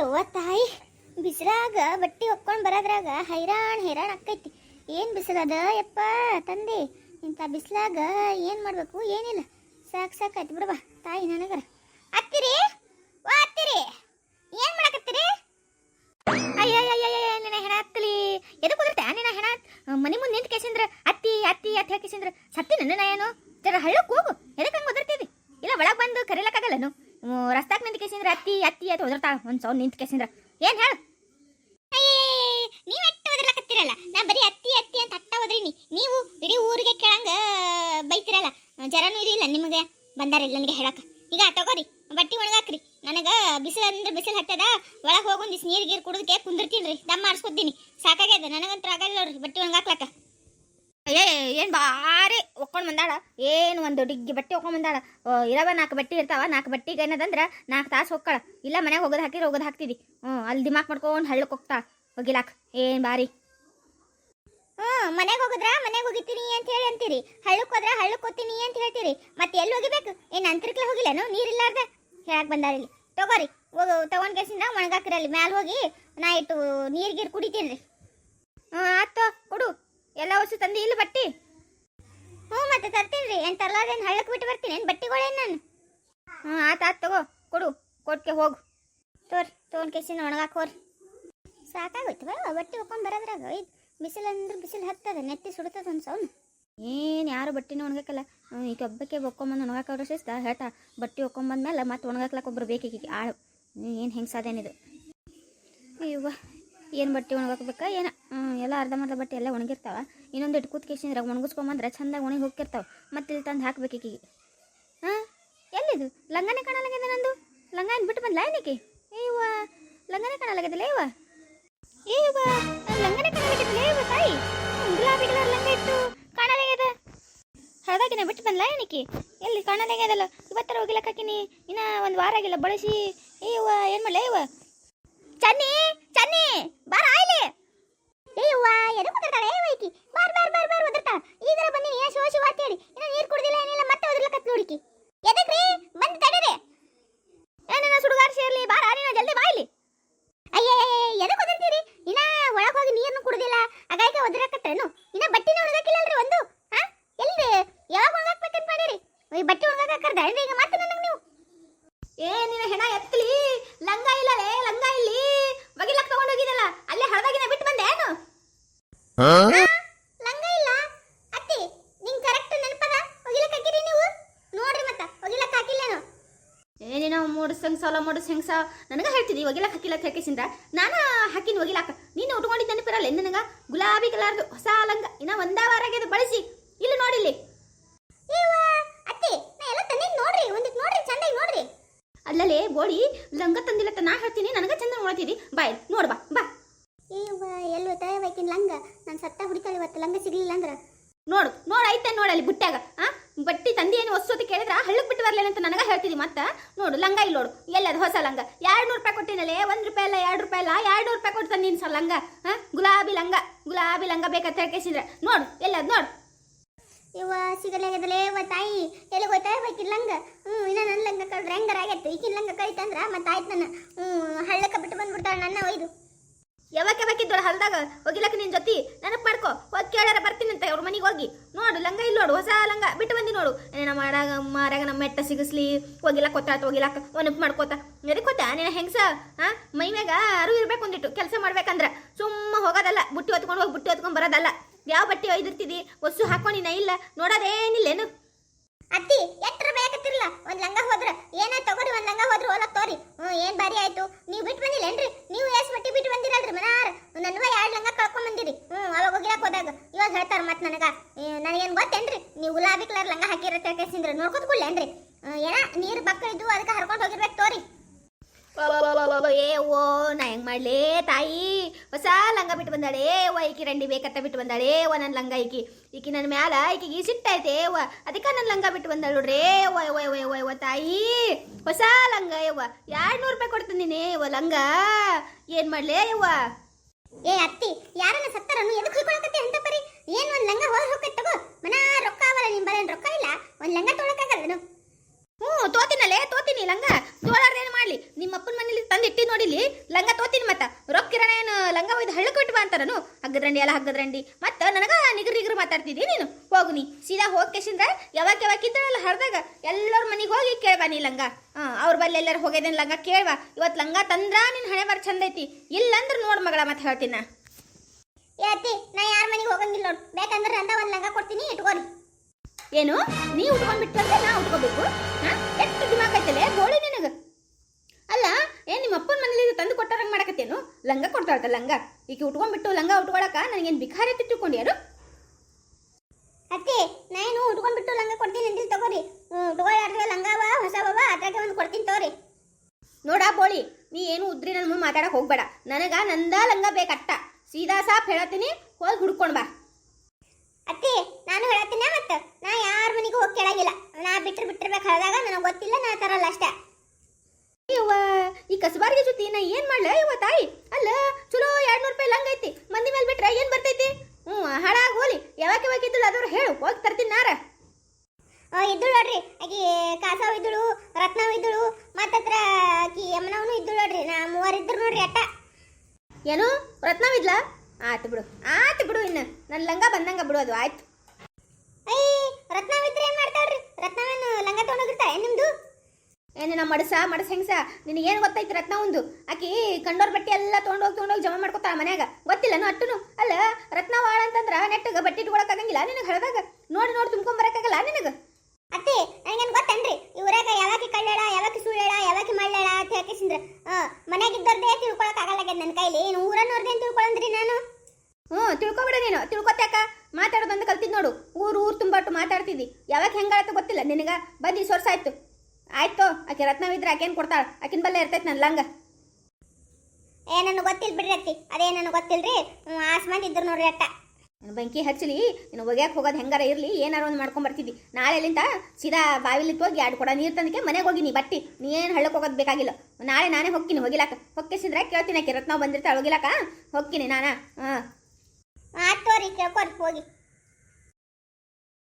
ಯವ್ವ ತಾಯಿ ಬಿಸಿಲಾಗ ಬಟ್ಟೆ ಒಪ್ಕೊಂಡು ಬರೋದ್ರಾಗ ಹೈರಾಣ್ ಹೈರಾಣ್ ಆಕೈತಿ ಏನು ಬಿಸಿಲದ ಯಪ್ಪ ತಂದೆ? ಇಂಥ ಬಿಸಿಲಾಗ ಏನು ಮಾಡಬೇಕು? ಏನಿಲ್ಲ. ಸಾಕು ಸಾಕಾಯ್ತು ಬಿಡವಾ ತಾಯಿ ನನಗರ. ಅತ್ತಿರಿ ಓ ಅತ್ತಿರಿ ಏನು ಮಾಡಕತ್ತೀರಿ? ಅಯ್ಯಯ್ಯಯ್ಯ ನಿನ್ನ ಹೆಣ ಹತ್ತಲಿ. ಎದು ಕುದಿರ್ತೆ ನಿನ್ನ ಹೆಣ ಮನೆ ಮುಂದೆ ನಿಂತು ಕೇಸಿಂದ್ರ. ಅತ್ತಿ ಅತ್ತಿ ಅತ್ತಿ ಹಾಕಿಸಿಂದ್ರ ಸತ್ತಿ ನನ್ನ ಏನು? ಜರ ಹಳ್ಳಕ್ಕೆ ಹೋಗು. ಎದಕ್ಕೆ ಹಂಗೆ ಒದರ್ತಿದಿ? ಇಲ್ಲ ಒಳಗೆ ಬಂದು ಕರೀಲಕ್ಕಾಗಲ್ಲನು? ರಸ್ತಾಕ್ ನಿಂತು ಕೇಸಿಂದ್ರ ಅತ್ತಿ ಅತ್ತಿ ಅತ್ತಿ ಒದರ್ತಾಳ ಒಂದು ಸೌಂಡ್ ನಿಂತು ಕೇಸಿಂದ್ರ ಏನು ಹೇಳು? ನೀವು ಅಟ್ಟ ಒದರ್ಲಕತ್ತೀರಲ್ಲ ನಾ ಬರೀ ಅತ್ತಿ ಅತ್ತಿ ಅಂತ ಅಟ್ಟ ಒದ್ರಿನಿ. ನೀವು ಇಡೀ ಊರಿಗೆ ಕೇಳಂಗ ಬೈತಿರಲ್ಲ? ಜರನೂ ಇದಿಲ್ಲ ನಿಮಗೆ? ಬಂದಾರಿಲ್ಲ ನನಗೆ ಹೇಳಕ. ಈಗ ತಗೋರಿ, ಬಟ್ಟಿ ಒಣಗಾಕ್ರಿ. ನನಗೆ ಬಿಸಿಲು ಅಂದ್ರೆ ಬಿಸಿಲು ಹತ್ತದ. ಒಳಗೆ ಹೋಗೋ ಒಂದಿಸ್ ನೀರು, ಗೀರು ಕುಡಿದಕ್ಕೆ ಕುಂದಿರ್ತೀನಿ ರೀ ದಮ್ಮ ಆರಿಸ್ಕೊತೀನಿ ಸಾಕಾಗ್ಯದ? ನನಗಂತೂ ಆಗಲ್ಲ ನೋಡ್ರಿ ಬಟ್ಟೆ ಒಣಗಾಕ್ಲಕ್ಕ. ಏ, ಏನು ಭಾರಿ ಒಕ್ಕೊಂಡು ಬಂದಾಳ. ಏನು ಒಂದು ಡಿಗ್ಗಿ ಬಟ್ಟೆ ಒಕ್ಕೊಂಡ್ ಬಂದಾಳ. ಇರವ ನಾಲ್ಕು ಬಟ್ಟೆ ಇರ್ತಾವ ನಾಲ್ಕು ಬಟ್ಟೆಗೆ ಏನದಂದ್ರೆ ನಾಲ್ಕು ತಾಸು ಹೋಗ್ಕಳ ಇಲ್ಲ ಮನೆಗೆ ಹೋಗೋದು ಹಾಕಿದ್ರೆ ಹೋಗೋದು ಹಾಕ್ತಿದಿ. ಹ್ಞೂ ಅಲ್ಲಿ ದಿಮಾಕ್ ಮಾಡ್ಕೊಂಡು ಹಳ್ಳಕ್ಕೆ ಹೋಗ್ತಾ. ಹೋಗಿಲಾಕ. ಏನು ಬಾರಿ. ಹ್ಞೂ ಮನೆಗೆ ಹೋಗಿದ್ರ ಮನೆಗೆ ಹೋಗಿತೀನಿ ಅಂತ ಹೇಳಿ ಅಂತೀರಿ. ಹಳ್ಳಕ್ಕೆ ಹೋದ್ರೆ ಹಳ್ಳಕ್ಕೆ ಹೋಗ್ತೀನಿ ಅಂತ ಹೇಳ್ತೀರಿ. ಮತ್ತೆ ಎಲ್ಲಿ ಹೋಗಿಬೇಕು? ಏನು ಅಂತರ್ಕ್ಲೆ ಹೋಗಿಲ್ಲೇನು? ನೀರಿಲ್ಲಾರ್ದೆ? ಹೇಳಕ್ ಬಂದಾರಿಲ್ಲಿ ತಗೋರಿ, ಹೋಗು, ತಗೊಂಡ್ ಕೇಸಿಂದ ಒಣಗಾಕ್ರಿ ಅಲ್ಲಿ ಮ್ಯಾಲೆ ಹೋಗಿ ನಾ ಇಟ್ಟು ನೀರು, ಗೀರು ಕುಡಿತೀನಿ ರೀ. ಹ್ಞೂ ಆಯ್ತು ಕೊಡು. ಎಲ್ಲ ವರ್ಷ ತಂದು ಇಲ್ಲಿ ಬಟ್ಟಿ? ಹ್ಞೂ ಮತ್ತೆ ತರ್ತೀನಿ ರೀ. ಏನು ತರ್ಲಾರ್ದೇನು ಹಳ್ಳಕ್ಕೆ ಬಿಟ್ಟು ಬರ್ತೀನಿ? ಏನು ಬಟ್ಟಿಗಳೇನು ನಾನು. ಹ್ಞೂ, ಆತ, ಆತು, ತಗೋ, ಕೊಡು. ಕೊಟ್ಕೆ ಹೋಗು. ತೋರ್, ತೋನ್ ಕೇಸಿನ ಒಣಗಾಕೋರ್ ಸಾಕಾಗೋಯ್ತು, ಬಾ, ಬಟ್ಟೆ ಒಪ್ಕೊಂಡು ಬರೋದ್ರಾಗ. ಇದು ಬಿಸಿಲು ಅಂದ್ರೆ ಬಿಸಿಲು ಹತ್ತದ, ನೆತ್ತಿ ಸುಡ್ತದ ಒಂದು ಸೌನ್. ಏನು ಯಾರು ಬಟ್ಟೆನೂ ಒಣಗಾಕಲ್ಲ ಈ ಕಬ್ಬಕ್ಕೆ ಒಕ್ಕೊಂಬಂದು ಒಣಗಾಕವ್ರ ಶಿಸ್ತ. ಹೇಳ್ತಾ, ಬಟ್ಟೆ ಒಕ್ಕೊಂಬಂದ್ಮೇಲೆ ಮತ್ತೆ ಒಣಗಾಕ್ಲಕ್ಕೆ ಒಬ್ರು ಬೇಕೀಗ ಆಳು. ಏನು ಹೆಂಗೆ ಸಾಧೇನಿದು ಅಯ್ಯವ್ವ. ಏನು ಬಟ್ಟೆ ಒಣಗಾಕ್ಬೇಕಾ ಏನು? ಎಲ್ಲ ಅರ್ಧಂಬರ್ಧ ಬಟ್ಟೆ ಎಲ್ಲ ಒಣಗಿರ್ತಾವ. ಇನ್ನೊಂದು ಇಟ್ಟು ಕೂತ್ ಕೇಸಿಂದ್ರಾಗ ಒಣಗಿಸ್ಕೊಂಬಂದ್ರೆ ಚಂದಾಗಿ ಒಣಗಿ ಹೋಗಿರ್ತಾವ ಮತ್ತೆ ಇಲ್ಲಿ ತಂದು ಹಾಕ್ಬೇಕೀಗ ಹಾಂ? ಎಲ್ಲಿದು? ಲಂಗನೇ ಕಾಣಲಾಗಿದೆ ನಂದು? ಲಂಗ ಏನು ಬಿಟ್ಟು ಬಂದ್ಲಾ ಏನಕ್ಕೆ ಏವ ಲಂಗನೇ ಕಾಣಲಾಗಿದ್ದಿಲ್ಲ ಏವ ಏವ ಲಂಗನೇ ಕಾಣಲಾಗಿದ್ದಿಲ್ಲ ಏವ ತಾಯಿ? ಗುಲಾಬಿ ಕಲರ್ ಲಂಗ ಇತ್ತು ಕಾಣಲಾಗ್ಯದ. ಹಳದಾಗಿನ ಬಿಟ್ಟು ಬಂದ್ಲಾ ಏನಕ್ಕೆ ಎಲ್ಲಿ ಕಾಣಲಾಗ್ಯದಲ್ಲ? ಇವತ್ತರ ಹೋಗಿಲಕ್ಕಾಕಿನಿ? ಇನ್ನ ಒಂದು ವಾರ ಆಗಿಲ್ಲ, ಬಳಸಿ. ಏವ ಏನು ಮಾಡಲ ಏವ ಚನ್ನಿ! ಚನ್ನಿ ಬಾರ ಆಯ್ಲೆ ಏವ್ವ ಎದು ಕುದಿರ್ತಾಳೆ ಏ ವೈಕಿ ಬಾರ್ ಬಾರ್ ಬಾರ್ ಬಾರ್ ಒದರ್ತಾಳ ಈಗರ ಬಂದಿನಿ ಏ ಶಿವ ಶಿವ ಅಂತ ಹೇಳಿ ಇನ್ನ ನೀರು ಕುಡ್ದಿಲ್ಲ ಏನಿಲ್ಲ ಮತ್ತೆ ಒದರ್ಲಕತ್ ನೋಡಿಕಿ ಎದಕ್ರಿ ಬಂದ್ ತಡೀರಿ ಏನೇನ ಸುಡುಗಾರ ಸೇರ್ಲಿ ಬಾರ ನೀನು ಜಲ್ದಿ ಬಾಯ್ಲಿ ಅಯ್ಯೇ ಎದಕ್ಕೆ ಒದರ್ತೀರಿ ಇನ್ನ ಒಳಗೆ ಹೋಗಿ ನೀರನ್ನು ಕುಡ್ದಿಲ್ಲ ಅಗಾಯ್ಕ ಒದರಕತ್ತೇನು ಇನ್ನ ಬಟ್ಟಿನ ಒಣಗಾಕಿಲ್ಲಲ್ರಿ ಒಂದು ಹಾ ಎಲ್ರಿ ಯಾವಾಗ ಒಣಗಾಕ್ಬೇಕಂತ ಮಾಡಿರಿ ಈ ಬಟ್ಟೆ ಒಣಗಾಕರ್ದ ಏನ್ರಿ ಈಗ ಮತ್ತೆ ನನಗೆ ನೀವು ಏ ನಿನ್ನ ಹೆಣ ಎತ್ತಲಿ ಲಂಗ ಇಲ್ಲ ಲೇ ಲಂಗ ಇಲ್ಲಿ ಬಗಿಲಕ್ ತಗೊಂಡ್ ಹೋಗಿದಲ್ಲ ಅಲ್ಲೇ ಹಳದಾಗಿನ ಬಿಟ್ಟು ಬಂದೆ ಏನು ಲಂಗ ಇಲ್ಲ ಅತ್ತಿ ನಿಂಗ್ ಕರೆಕ್ಟ್ ನೆನಪದ? ಒಗಿಲಕ್ ಹಾಕಿರಿ ನೀವು? ನೋಡ್ರಿ ಮತ್ತ ಒಗಿಲಕ್ ಹಾಕಿಲ್ಲೇನು? ಏನೇನೋ ಮೂಡಿಸ್ ಹೆಂಗ್ಸ ಅಲ್ಲ ಮೂಡಿಸ್ ಹೆಂಗ್ಸ ನನಗ ಹೇಳ್ತಿದ್ದಿ ಒಗಿಲಕ್ ಹಾಕಿಲ್ಲ ಅಂತ ನಾನು ಹಾಕಿನ ಒಗಿಲಾಕ ನೀನು ಉಟ್ಕೊಂಡಿದ್ದ ನೆನಪಿರಲ್ಲ ಏನು ನನಗ? ಗುಲಾಬಿ ಕಲರ್ದು ಹೊಸ ಲಂಗ. ಇನ್ನ ಒಂದೇ ವಾರ ಆಗ್ಯದ ಬಳಸಿ. ಇಲ್ಲಿ ನೋಡಿಲ್ಲಿ ಅತ್ತಿ ನಾ ಎಲ್ಲ ತಂದಿದ್ದು ನೋಡ್ರಿ ಒಂದಿಟ್ ನೋಡ್ರಿ ಚಂದಾಗಿ ನೋಡ್ರಿ. ಅಲ್ಲಲೇ ಗೋಳಿ ಲಂಗ ತಂದಿಲ್ಲ ಅಂತ ನಾ ಹೇಳ್ತೀನಿ ನನಗ ಚಂದ ನೋಡ್ತಿದಿ ಬಾಯ್ ನೋಡ್ ಬಾ. ಬಾ ಎಲ್ಲೋ ತಯವಾಕಿನ ಲಂಗ? ನಾನು ಸತ್ತ ಹುಡಿತಾಳೆ ಇವತ್ತು ಲಂಗ ಸಿಗ್ಲಿಲ್ಲ ಅಂದ್ರ? ನೋಡು ನೋಡು ಐತೆ ನೋಡು ಅಲ್ಲಿ ಬುಟ್ಟಾಗ ಆ? ಬಟ್ಟಿ ತಂದಿ ಏನು ಹೊಸೋತಿ ಕೇಳಿದ್ರ ಹಳ್ಳಕ್ ಬಿಟ್ಟು ಬರ್ಲೇ ಅಂತ ನನಗ ಹೇಳ್ತಿದಿ ಮತ್ತ? ನೋಡು ಲಂಗ ಇಲ್ಲಿ ನೋಡು ಎಲ್ಲದ ಹೊಸ ಲಂಗ. ಎರಡು ನೂರು ರೂಪಾಯಿ ಕೊಟ್ಟಿನಲ್ಲೇ ಒಂದು ರೂಪಾಯಿ ಅಲ್ಲ ಎರಡು ರೂಪಾಯಿ ಅಲ್ಲ ಎರಡು ನೂರು ರೂಪಾಯಿ ಕೊಟ್ಟು ತಂದಿನ ಸರ್ ಲಂಗ ಹಾ ಗುಲಾಬಿ ಲಂಗ ಗುಲಾಬಿ ಲಂಗ ಬೇಕಂತ ಹೇಳ್ಕೇಸಿದ್ರೆ ನೋಡು ಎಲ್ಲದ ನೋಡು. ಇವ ಸಿಗಲಾಗದಲೇ ಇವ ತಾಯಿ ಎಲ್ಲಿ ಹೋಯ್ತಾ ಹೋಯ್ಕಿನ ಲಂಗ? ಹ್ಞೂ ಇನ್ನ ನನ್ನ ಲಂಗ ಕಳ್ದ್ರೆ ಹೆಂಗಾರ ಆಗೈತೆ ಈಗಿನ ಲಂಗ ಕಳಿತಂದ್ರ ಮತ್ತೆ ಆಯ್ತು ನನ್ನ. ಹ್ಞೂ ಹಳ್ಳಕ್ಕ ಬಿಟ್ಟು ಬಂದ್ಬಿಡ್ತಾಳೆ ನನ್ನ ಒಯ್ದು. ಯಾವಕ್ಕೆ ಬೇಕಿದ್ದವಳು ಹಲ್ದಾಗ ಹೋಗಿಲಕ್ಕ ನಿನ್ ಜೊತೆ? ನೆನಪು ಮಾಡ್ಕೊ. ಹೋಗಿ ಕೇಳಾರ ಬರ್ತೀನಂತೆ ಅವ್ರ ಮನೆಗೆ ಹೋಗಿ. ನೋಡು, ಲಂಗ ಇಲ್ಲಿ ನೋಡು, ಹೊಸ ಲಂಗ ಬಿಟ್ಟು ಬಂದಿ ನೋಡು. ನಮ್ಮ ಮಾಡಾಗ ಮಾರಾಗ ನಮ್ಮ ಮೆಟ್ಟ ಸಿಗಿಸ್ಲಿ. ಹೋಗಿಲ್ಲ ಕೊತ್ತಾತ ಹೋಗಿಲಕ್ಕ ನೆನಪು ಮಾಡ್ಕೋತ ಎದಕ್ಕೆ ಗೊತ್ತಾ ನೀನು ಹೆಂಗ್ಸ ಹಾ ಮೈ ಮ್ಯಾಗ ಅರು ಇರ್ಬೇಕು ಒಂದಿಟ್ಟು. ಕೆಲಸ ಮಾಡ್ಬೇಕಂದ್ರೆ. ಸುಮ್ಮ ಹೋಗೋದಲ್ಲ. ಬುಟ್ಟಿ ಹೊತ್ಕೊಂಡು ಹೋಗಿ, ಬುಟ್ಟಿ ಹೊತ್ಕೊಂಡು ಬರೋದಲ್ಲ. ಯಾವ ಬಟ್ಟೆ ಒಯ್ದಿರ್ತಿದಿ? ವಸ್ತು ಹಾಕೊಂಡಿನ ಇಲ್ಲ? ನೋಡೋದೇನಿಲ್ಲೇನು ಅತ್ತಿ ಎಟ್ರ ಬೇಕತ್ತಿರಲ್ಲ ಒಂದ್ ಲಂಗ ಹೋದ್ರ ಏನ ತಗೋರಿ ಒಂದ್ ಲಂಗ ಹೋದ್ರ ಹೋಲಕ್ ತೋರಿ ಹ್ಮ್ ಏನ್ ಬಾರಿ ಆಯ್ತು ನೀವ್ ಬಿಟ್ಟು ಬಂದಿಲ್ಲೇನ್ರಿ ನೀವು ಎಷ್ಟ್ ಬಟ್ಟಿ ಬಿಟ್ಟು ಬಂದಿರಲ್ರಿ ಮನಾರ ನನ್ವ ಎರಡ್ ಲಂಗ ಕಳ್ಕೊಂಡ್ ಬಂದಿರಿ ಹ್ಮ್ ಅವಾಗ ಹೋಗಿರಕ್ ಹೋದಾಗ ಇವಾಗ ಹೇಳ್ತಾರ ಮತ್ ನನಗ ಏ, ನನಗೇನ್ ಗೊತ್ತೇನ್ರಿ ನೀವು ಗುಲಾಬಿ ಕಲರ್ ಲಂಗ ಹಾಕಿರತ್ತೆ ಕೇಸಿಂದ್ರ ನೋಡ್ಕೊತ ಕೂಡ್ಲೇನ್ರಿ ಏನ ನೀರ್ ಬಕ್ಕ ಇದ್ದು ಅದಕ್ಕೆ ಹರ್ಕೊಂಡ್ ಹೋಗಿರ್ಬೇಕು ತೋರಿ. ಏ, ಓ, ನಾ ಹೆಂಗ್ ಮಾಡ್ಲೇ ತಾಯಿ? ಹೊಸ ಲಂಗ ಬಿಟ್ಟು ಬಂದಾಳೆ ಓ ಈಕಿ ರಂಡಿ ಬೇಕತ್ತ ಬಿಟ್ಟು ಬಂದಾಳೆ ಓ ನನ್ನ ಲಂಗ ಈಕಿ. ಈಕಿ ನನ್ನ ಮ್ಯಾಲ ಈಕಿಗೆ ಸಿಟ್ಟೈತೆ ಓ ಅದಕ್ಕೆ ನನ್ನ ಲಂಗ ಬಿಟ್ಟು ಬಂದಾಳು ನೋಡ್ರಿ ಓ ಓ ಓ ಓ ಓ ತಾಯಿ. ಹೊಸ ಲಂಗ ಯವ್ವ ಎರಡ್ ನೂರು ರೂಪಾಯಿ ಕೊಡ್ತೀನಿ ಓ ಲಂಗ. ಏನ್ ಮಾಡ್ಲೇ ಯವ್ವ ಏ, ಅತ್ತಿ, ಯಾರನ್ನ ಸತ್ತರನು ಎದಕ್ಕೆ ಹಿಡ್ಕೊಳಕತ್ತಿ ಅಂತ ಪರಿ ಏನ್ ಒಂದ್ ಲಂಗ ಹೋಗಿ ಹೋಗತ್ತೆ ತಗೋ ಮನ ರೊಕ್ಕ ಅವಲ್ಲ ನಿಮ್ ಬರೇನ್ ರೊಕ್ಕ ಇಲ್ಲ ಒಂದ್ ಲಂಗ ತೊಗೊಳಕಾಗಲ್ಲ ಹ್ಞೂ ತೋತಿನಲ್ಲೇ ತೋತೀನಿ ಲಂಗ ತೋಳಾರ್ದೇನು ಮಾಡ್ಲಿ ನಿಮ್ಮ ಅಪ್ಪನ ಮನೇಲಿ ತಂದು ಇಟ್ಟಿ ನೋಡಿಲಿ ಲಂಗ ತೋತೀನಿ ಮತ್ತ ರೊಕ್ಕಿರಣ ಏನು ಲಂಗ ಒಯ್ದು ಹಳ್ಳಕ್ಕೆ ಬಿಟ್ಟು ಬಾ ಅಂತಾರನು ಹಗ್ಗದ್ರಂಡಿ ಎಲ್ಲ ಹಗ್ಗದ್ರಂಡಿ ಮತ್ತೆ ನನಗ ನಿಗರ್ ನಿಗರ್ ಮಾತಾಡ್ತಿದ್ದಿ ನೀನು? ಹೋಗು ನೀ. ಸೀದಾ ಹೋಗಿ ಕೇಸಿಂದ ಯಾವಾಗ ಯಾವಾಗ ಇದ್ದಳಲ್ಲ ಹರಿದಾಗ ಎಲ್ಲರ ಮನೆಗೆ ಹೋಗಿ ಕೇಳ್ಬಾ ನೀ ಲಂಗ. ಹಾಂ ಅವ್ರ ಬಲ್ಲಿ ಎಲ್ಲರೂ ಹೋಗಿದ್ದೇನೆ ಲಂಗ ಕೇಳ್ವಾ ಇವತ್ತು ಲಂಗ ತಂದ್ರ ನಿನ್ನ ಹಣೆ ಬರ ಚಂದ ಐತಿ. ಇಲ್ಲಂದ್ರ ನೋಡ್ ಮಗಳ ಮತ್ತೆ ಹೇಳ್ತೀನಿ. ಯಾತಿ ನಾ ಯಾರ ಮನೆಗೆ ಹೋಗಂಗಿಲ್ಲ ನೋಡು. ಬೇಕಂದ್ರೆ ನಂದ ಒಂದು ಲಂಗ ಕೊಡ್ತೀನಿ ಇಟ್ಕೋರಿ ಏನು? ನೀ ಉಟ್ಕೊಂಡ್ಬಿಟ್ಟು ನಾ ಉಟ್ಕೋಬೇಕು. ಹಾ? ಎಷ್ಟು ದಿಮಾಕ್ ಐತಲೆ? ಗೋಳಿ ಏನ್ ನಿಮ್ಮ ಅಪ್ಪನ ಮನೇಲಿ ತಂದು ಕೊಟ್ಟಾರಂಗೆ ಮಾಡಕತ್ತೇನು? ಲಂಗ ಕೊಡ್ತಾಳ ಲಂಗ. ಈಕೆ ಉಟ್ಕೊಂಡ್ಬಿಟ್ಟು ಲಂಗ ಉಟ್ಕೊಳಕ ನನಗೇನು ಬಿಖಾರಿ ಯಾರು? ಅತ್ತೆ ನಾನು ಉಟ್ಕೊಂಡ್ಬಿಟ್ಟು ಲಂಗ ಕೊಡ್ತೀನಿ ಅಂದಿಲ್ ತಗೋರಿ. ಬಾ ಹೊಸ ಹೊಸವ ಅದ್ರಾಗೆ ಒಂದು ಕೊಡ್ತೀನಿ ತಗೋರಿ. ನೋಡಾ ಬೋಳಿ ನೀ ಏನು ಉದ್ರಿ ನನ್ನ ಮುಂದೆ ಮಾತಾಡಕ್ಕೆ ಹೋಗ್ಬೇಡ. ನನಗ ನಂದ ಲಂಗ ಬೇಕಟ್ಟ. ಸೀದಾ ಸಾಪ್ ಹೇಳತ್ತೀನಿ ಹೋಗಿ ಹುಡ್ಕೊಂಡ್ ಬಾ. ಅತ್ತಿ ನಾನು ಹೇಳತ್ತೀನಿ ಮತ್ತೆ. ನಾ ಯಾರ ಮನೆಗೂ ಹೋಗಿ ಕೇಳಾಗಿಲ್ಲ. ನಾ ಬಿಟ್ಟರು ಬಿಟ್ಟಿರ್ಬೇಕು ಹೇಳಿದಾಗ ನನಗೆ ಗೊತ್ತಿಲ್ಲ ನಾ ತರಲ್ಲ ಅಷ್ಟೇ. ಇವ್ವ ಈ ಕಸಬಾರಿಗೆ ಜೊತೆ ನಾ ಏನ್ ಮಾಡ್ಲ ಇವ ತಾಯಿ? ಅಲ್ಲ ಚಲೋ ಎರಡ್ ನೂರು ರೂಪಾಯಿ ಲಂಗ ಐತಿ ಮಂದಿ ಮೇಲೆ ಬಿಟ್ರೆ ಏನ್ ಬರ್ತೈತಿ? ಹ್ಞೂ ಹಾಳಾಗಿ ಹೋಲಿ ಯಾವಾಗ ಯಾವಾಗ ಇದ್ದಳು ಅದ್ರ ಹೇಳು ಹೋಗಿ ತರ್ತೀನಿ ನಾರ. ಇದ್ದಳು ನೋಡ್ರಿ ಆಕಿ ಕಾಸಾವ್ ಇದ್ದಳು ರತ್ನಾವ್ ಇದ್ದಳು ಮತ್ತತ್ರ ಆಕಿ ಯಮನವನು ಇದ್ದಳು ನೋಡ್ರಿ ನಾ ಮೂವರಿದ್ರು ನೋಡ್ರಿ ಅಟ್ಟ. ಏನು ರತ್ನವಿದ್ಲ ಆತು ಬಿಡು ಆತು ಬಿಡು ಇನ್ನು ನನ್ನ ಲಂಗ ಬಂದಂಗ ಬಿಡು ಅದು ಆಯ್ತು. ಐ ರತ್ನಾವ್ ಇದ್ರೆ ಏನ್ ಮಾಡ್ತಾಳ್ರಿ? ರತ್ನಾವೇನು ಲಂಗ ತಗೊಂಡೋಗಿರ್ತಾಳೆ ನಿಮ್ದು? ಏನು ನಮ್ಮ ಮಡಸ ಮಡಸ ಹೆಂಗಸ? ನಿನಗೇನು ಗೊತ್ತೈತಿ ರತ್ನ ಒಂದು ಆಕಿ ಕಂಡೋರ್ ಬಟ್ಟೆ ಎಲ್ಲ ತೊಗೊಂಡೋಗಿ ತೊಗೊಂಡೋಗಿ ಜಮಾ ಮಾಡ್ಕೊತಾಳ ಮನ್ಯಾಗ. ಗೊತ್ತಿಲ್ಲನು ಅಟ್ಟುನು. ಅಲ್ಲ ರತ್ನ ವಾಳ ಅಂತಂದ್ರ ನೆಟ್ಟಗ ಬಟ್ಟೆ ಇಟ್ಕೊಳಕ್ಕಾಗಂಗಿಲ್ಲ ನಿನಗೆ ಹೇಳ್ದಾಗ? ನೋಡಿ ನೋಡಿ ತುಂಬ್ಕೊಂಬರಕ್ಕಾಗಲ್ಲ ನಿನಗೆ? ಅತ್ತಿ ನನಗೇನು ಗೊತ್ತೇನ್ರಿ? ಇವ್ರಾಗ ಯಾವಾಗ ಕಳ್ಳೇಳ ಯಾವಾಗ ಸುಳ್ಳೇಳ ಯಾವಾಗ ಮಳ್ಳೇಳ ಅಂತ ಹೇಳ್ಕೇಸಿಂದ್ರ. ಮನ್ಯಾಗ ಇದ್ದವ್ರದೇ ಆಗಲ್ಲ ನನ್ನ ಕೈಲಿ. ಏನು ಊರನ್ನೋರ್ದೇನು ತಿಳ್ಕೊಳಂದ್ರಿ ನಾನು? ಹ್ಞೂ ತಿಳ್ಕೊಬಿಡ ನೀನು. ತಿಳ್ಕೊತ್ಯಾಕ ಮಾತಾಡೋದಂತ ಕಲ್ತಿದ್ ನೋಡು. ಊರು ಊರು ತುಂಬಾಟು ಮಾತಾಡ್ತಿದ್ದಿ. ಯಾವಾಗ ಹೆಂಗಾಯ್ತು ಗೊತ್ತಿಲ್ಲ ನಿನಗ. ಬಂದು ಈ ಆಯ್ತು ಆಯ್ತು ಆಕೆ ರತ್ನವಿದ್ರೆ ಆಕೇನು ಕೊಡ್ತಾಳೆ? ಆಕಿನ ಬಲ್ಲೇ ಇರ್ತೈತೆ ನನ್ನ ಲಂಗ. ಏ ನನಗೆ ಗೊತ್ತಿಲ್ಲ ಬಿಡ್ರಿ ಅತ್ತಿ. ಅದೇ ನನಗೆ ಗೊತ್ತಿಲ್ರಿ. ಆಸ್ಮಾನ್ ಇದ್ರು ನೋಡ್ರಿ ಅಟ್ಟ. ಬೆಂಕಿ ಹಚ್ಚಲಿ ನೀನು ಒಗ್ಯಾಕೆ ಹೋಗೋದು ಹೆಂಗಾರ ಇರಲಿ ಏನಾರ ಒಂದು ಮಾಡ್ಕೊಂಡ್ ನಾಳೆ ನಾಳೆಲಿಂದ ಸೀದಾ ಬಾವಿಲಿ ಹೋಗಿ ಎರಡು ಕೊಡ. ನೀರು ತಂದಕ್ಕೆ ಮನೆಗೆ ಹೋಗಿನಿ ಬಟ್ಟಿ. ನೀ ಏನು ಹಳ್ಳಕ್ಕೆ ಹೋಗೋದು ಬೇಕಾಗಿಲ್ಲ. ನಾಳೆ ನಾನೇ ಹೋಗ್ತೀನಿ ಹೋಗಿಲಾಕ. ಹೊಕ್ಕಿಸಿದ್ರೆ ಕೇಳ್ತೀನಿ ಆಕೆ. ರತ್ನ ಬಂದಿರ್ತಾಳೆ ಹೋಗಿಲಾಕ? ಹೋಗ್ತೀನಿ ನಾನಾ? ಹಾಂ ಆಯ್ತು ಕೇಳ್ಕೊರಿ ಹೋಗಿ.